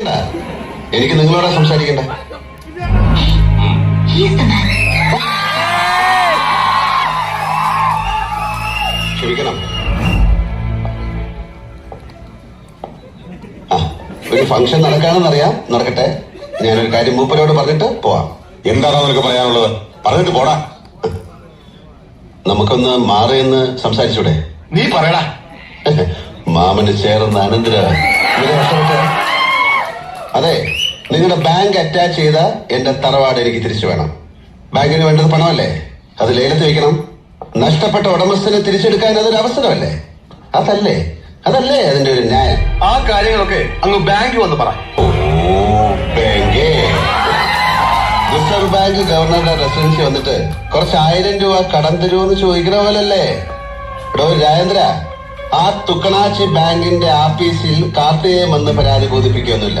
എനിക്ക് നിങ്ങളോട് സംസാരിക്കണ്ടേ. ക്ഷമിക്കണം. ഒരു ഫംഗ്ഷൻ നടക്കാണെന്നറിയാം. നടക്കട്ടെ. ഞാനൊരു കാര്യം മൂപ്പരോട് പറഞ്ഞിട്ട് പോവാം. എന്താണോ നിനക്ക് പറയാനുള്ളത്? പറഞ്ഞിട്ട് പോടാ. നമുക്കൊന്ന് മാറിയെന്ന് സംസാരിച്ചൂടെ? നീ പറയടാ. മാമന് ചേർന്ന അനന്തര. അതെ നിങ്ങളുടെ ബാങ്ക് അറ്റാച്ച് ചെയ്ത എന്റെ തറവാട് എനിക്ക് തിരിച്ചു വേണം. ബാങ്കിന് വേണ്ടത് പണമല്ലേ? അത് ലേലത്ത് വയ്ക്കണം നഷ്ടപ്പെട്ട ഉടമസ്ഥനെ തിരിച്ചെടുക്കാൻ അതൊരു അവസരമല്ലേ? അതല്ലേ? അതല്ലേ അതിന്റെ ഒരു ന്യായം? ആ കാര്യങ്ങളൊക്കെ അങ്ങ് ബാങ്കിൽ വന്ന് പറ. ബാങ്കേ റിസർവ് ബാങ്ക് ഗവർണറുടെ റെസിഡൻസി വന്നിട്ട് കുറച്ച് ആയിരം രൂപ കടം തരുമെന്ന് ചോദിക്കുന്ന പോലല്ലേ? ഇവിടെ രാജേന്ദ്ര ആ തുക്കണാച്ചി ബാങ്കിന്റെ ആഫീസിൽ കാർത്തികയെ വന്ന് പരാതി ബോധിപ്പിക്കൊന്നുമില്ല